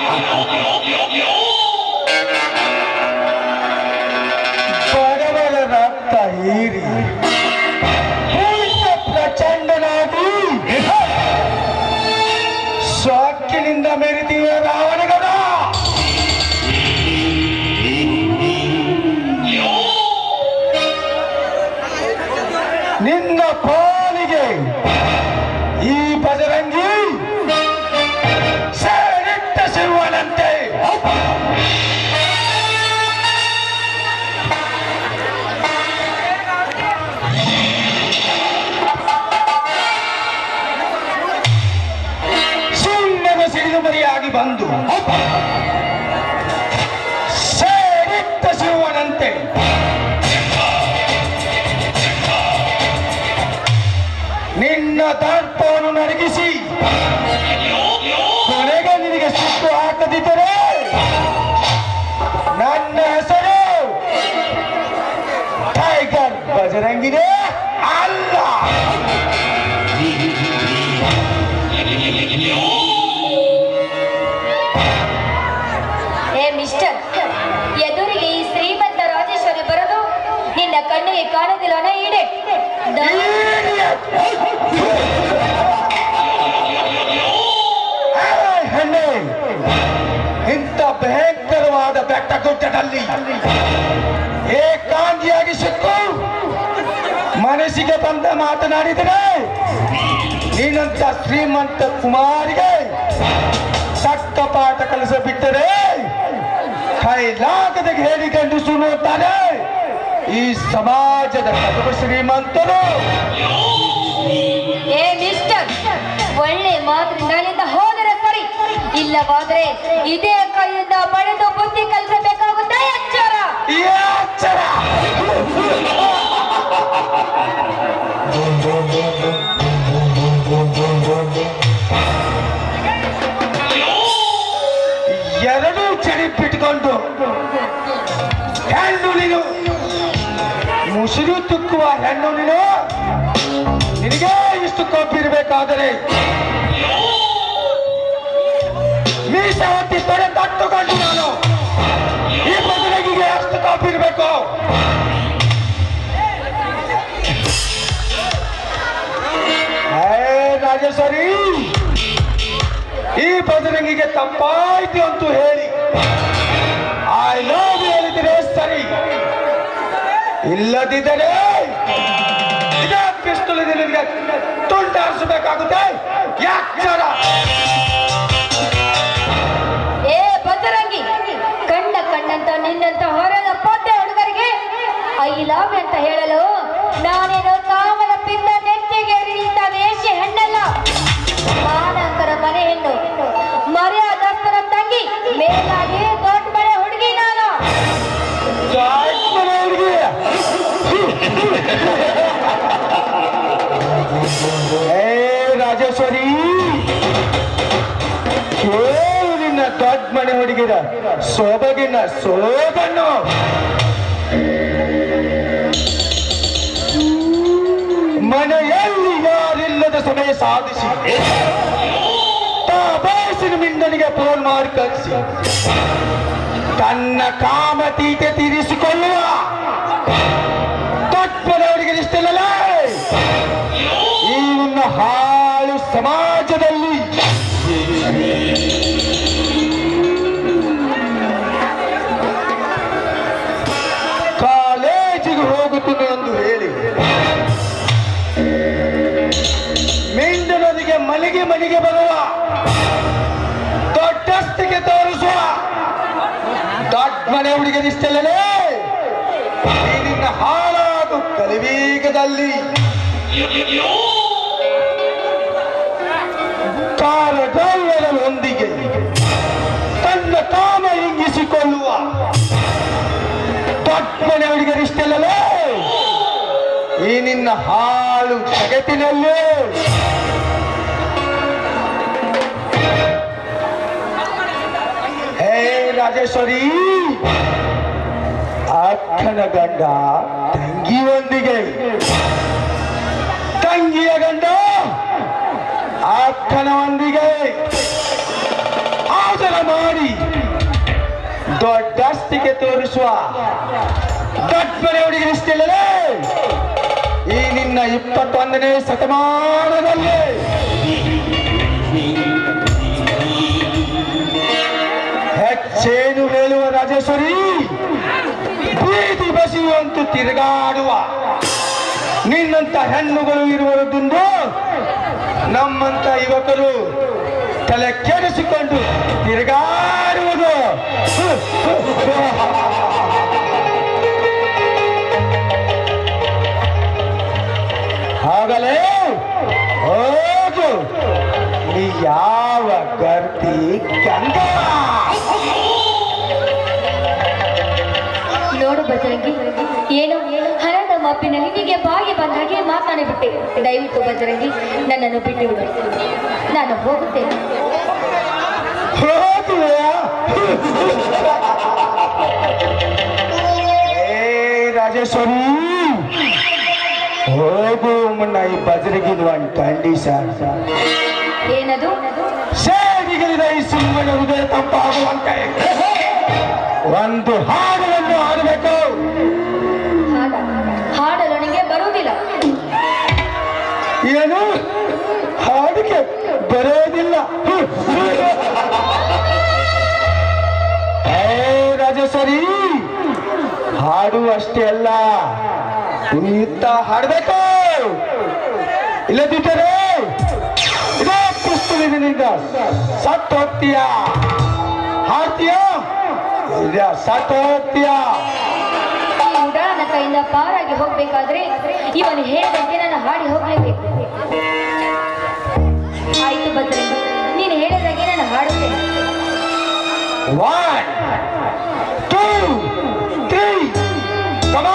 yo, yo, yo, yo, yo. ಬಂದು ಸೇರಿತ್ತ ಶಿವನಂತೆ. ನಿನ್ನ ದರ್ಪವನ್ನು ನರಗಿಸಿ. ಕೊನೆಗೆ ನಿನಗೆ ಸುತ್ತು ಹಾಕದಿದ್ದರೆ ಭಯಂಕರವಾದ ಬೆಟ್ಟ ಗುಡ್ಡದಲ್ಲಿ ಏಕಾಂಗಿಯಾಗಿ ಸಿಕ್ಕು ಮನಸ್ಸಿಗೆ ಬಂದ ಮಾತನಾಡಿದರೆ ನೀನಂತ ಶ್ರೀಮಂತ ಕುಮಾರಿಗೆ ತಕ್ಕ ಪಾಠ ಕಲಿಸ ಬಿಟ್ಟರೆ ಕೈಲಾಗದ ಹೇಳಿ ಗಂಡು ಸುಡುತ್ತಾರೆ ಈ ಸಮಾಜದ ಕಟುಕ ಶ್ರೀಮಂತರು. ಏ ಮಿಸ್ಟರ್ ಒಳ್ಳೆ ಹೋದರೆ ಸರಿ. ಇಲ್ಲವಾದ್ರೆ ಇದೇ ಕೈಯಿಂದ ಪಡೆದು ಬುದ್ಧಿ ಕಲಿಸಬೇಕಾಗುತ್ತೆ, ಎಚ್ಚರ. ಅಕ್ಷರ ಎರಡೂ ಚಡಿಪಿಟ್ಕೊಂಡು ಹೆಣ್ಣು ನೀನು. ಮುಸಿರು ತುಕ್ಕುವ ಹೆಣ್ಣು ನೀನು. ನಿನಗೆ ಇಷ್ಟು ಕೊಬ್ಬಿರ್ಬೇಕಾದರೆ ಮೀಸ ಹೊತ್ತಿ ತೊಡೆ ತಟ್ಟುಕೊಂಡು ನಾನು. ಈ ಬದಲಿಗೆ ಅಷ್ಟು ಕಾಪಿರ್ಬೇಕು ರಾಜೇಶ್ವರಿ, ಈ ಬದರಂಗಿಗೆ ತಪ್ಪಾಯ್ತು ಅಂತೂ ಹೇಳಿ. ಐ ಲವ್ ಹೇಳಿದ್ರೆ ಸರಿ ಇಲ್ಲದಿದ್ದರೆ ಇದೇ ನಿನಗೆ ತುಂಡಾರಿಸಬೇಕಾಗುತ್ತೆ ಯಾಕ್ಷರ ಅಂತ ಹೇಳಲು ನಾನೇನು ಕಾಮನ ಪಿಂದ ನೆತ್ತಿಗೆ ನಿಂತ ವೇಷಿ ಹೆಣ್ಣಲ್ಲ? ಮಾನಂಕರ ಮನೆ ಹೆಣ್ಣು. ಮರ್ಯಾದಸ್ಥರ ತಂಗಿ, ಮೇಲಾಗಿ ದೊಡ್ಡ ಮನೆ ಹುಡುಗಿ. ನಾನು ರಾಜೇಶ್ವರಿ, ಕೇಳು ನಿನ್ನ ದೊಡ್ಡ ಮನೆ ಹುಡುಗಿರ ಸೊಬಗಿನ ಸೋಗನ್ನು ಮನೆಯಲ್ಲಿ ಯಾರಿಲ್ಲದ ಸಮಯ ಸಾಧಿಸಿ. ತಾ ಬಯಸಿನ ಮಿಂಡನಿಗೆ ಫೋನ್ ಮಾಡಿ ಕಳಿಸಿ. ತನ್ನ ಕಾಮತೀತೆ ತೀರಿಸಿಕೊಳ್ಳುವ. ತತ್ಪರವರಿಗೆ ಇಷ್ಟಲ್ಲ ಮನೆಗೆ ಮನೆಗೆ ಬರುವ ದೊಡ್ಡಸ್ತಿಗೆ ತೋರಿಸುವ ದೊಡ್ಡ ಮನೆ ಹುಡುಗನಿಷ್ಟಲ್ಲೇ ನಿನ್ನ ಹಾಳಾದು ಕಲಿವೀಗದಲ್ಲಿ. ಕಾರದೊಂದಿಗೆ ತನ್ನ ತಾನ ಇಂಗಿಸಿಕೊಳ್ಳುವ ದೊಡ್ಡ ಮನೆ ಹುಡುಗರಿಷ್ಟಲ್ಲೇ ಈ ನಿನ್ನ ಹಾಳು ಜಗತ್ತಿನಲ್ಲಿ. ರಾಜೇಶ್ವರಿ. ಅಕ್ಕನ ಗಂಡ ತಂಗಿಯೊಂದಿಗೆ. ತಂಗಿಯ ಗಂಡ ಅಕ್ಕನೊಂದಿಗೆ. ಆದರ ಮಾಡಿ ದೊಡ್ಡಸ್ತಿಗೆ ತೋರಿಸುವ ದೊಡ್ಡನೆ ಇಷ್ಟಿಲ್ಲದೆ ಈ ನಿನ್ನ ಇಪ್ಪತ್ತೊಂದನೇ ಶತಮಾನದಲ್ಲಿ ಹೆಚ್ಚೇನು ಹೇಳುವ ರಾಜೇಶ್ವರಿ ಬೀದಿ ಬಸಿಯುವಂತೂ ತಿರುಗಾಡುವ. ನಿನ್ನಂತ ಹೆಣ್ಣುಗಳು ಇರುವುದೊಂದು ನಮ್ಮಂತ ಯುವಕರು ತಲೆ ಕೆಡಿಸಿಕೊಂಡು ತಿರುಗಾಡುವುದು. ಆಗಲೇ ಹೋಗು. ನೀ ಯಾವ ಗರ್ತಿ ಕಂದ ಬಜರಂಗಿ ಏನು? ಹಣದ ಮಪ್ಪಿನಲ್ಲಿ ನಿಮಗೆ ಬಾಯಿ ಬಂದ ಹಾಗೆ ಮಾತನಾಡಿಬಿಟ್ಟೆ. ದಯವಿಟ್ಟು ಬಜರಂಗಿ ನನ್ನನ್ನು ಬಿಟ್ಟು ಬಿಡು. ನಾನು ಹೋಗುತ್ತೇನೆ. ರಾಜೇಶ್ವರಿ. ಹೋಗು ಮುನ್ನ ಈ ಬಜರಿಗಿದ ಒಂದು ಕಂಡೀಷನ್ ಏನದು? ಸೇಡಿಗಳಿದ ಈ ಸಿಂಹನ ಹೃದಯ ತಂಪಾಗುವಂತೆ. ಒಂದು ಹಾಡನ್ನು ಬರೋದಿಲ್ಲ. ಸರಿ ಹಾಡು ಅಷ್ಟೇ ಅಲ್ಲ. ಕುಣಿಯುತ್ತಾ ಹಾಡಬೇಕು. ಇಲ್ಲದಿದ್ದರೆ ಇದೇ ಕುಸ್ತುವಿನಿಂದ ಸತ್ತು ಹೋಗ್ತೀಯ ಹಾಡ್ತೀಯ? ಸತ್ ಸತ್ತು ಹೋಗ್ತೀಯ ಉಡಾನ ಕೈಯಿಂದ ಪಾರಾಗಿ ಹೋಗ್ಬೇಕಾದ್ರೆ ಇವನು ಹೇಗೆ ನಾನು ಹಾಡಿ ಹೋಗ್ಲೇಬೇಕು. ಆಯ್ತು ಬದ್ರೆ ನೀನು ಹೇಳಿದಾಗೆ ನಾನು ಹಾಡುತ್ತೇನೆ. One, two, three, come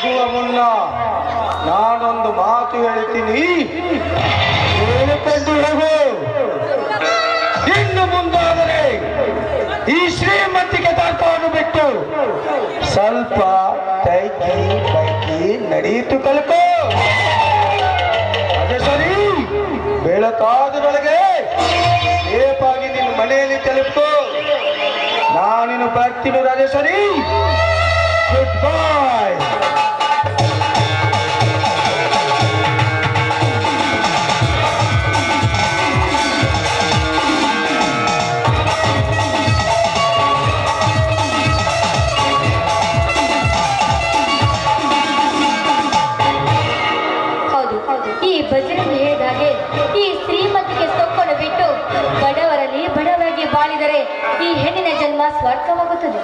ಹೋಗುವ ಮುನ್ನ ನಾನೊಂದು ಮಾತು ಹೇಳ್ತೀನಿ. ಹೇಳಿಕೊಂಡು ಹೋಗು ಇನ್ನು ಮುಂದಾದರೆ ಈ ಶ್ರೀಮಂತಿಗೆ ತಾನು ಬಿಟ್ಟು ಸ್ವಲ್ಪ ಕೈಕಿ ಕೈಕಿ ನಡೆಯಿತು ಕಲ್ಕೋ ಅದೇ ಸರಿ ಬೆಳಕಾದ ಬೆಳಗ್ಗೆ ಸೇಫಾಗಿ ನಿನ್ನ ಮನೆಯಲ್ಲಿ ತಲುಪು. ನಾನಿನ್ನು ಬರ್ತೀನಿ ರಾಜೇಶ್ವರಿ. ಗುಡ್ ಬಾಯ್ ಈ ಬಜರಂಗಿ ಹೇಳಿದ ಹಾಗೆ ಈ ಶ್ರೀಮತಿಗೆ ಸೊಕ್ಕನ್ನು ಬಿಟ್ಟು ಬಡವರಲ್ಲಿ ಬಡವಾಗಿ ಬಾಳಿದರೆ ಈ ಹೆಣ್ಣಿನ ಜನ್ಮ ಸ್ವರ್ಗವಾಗುತ್ತದೆ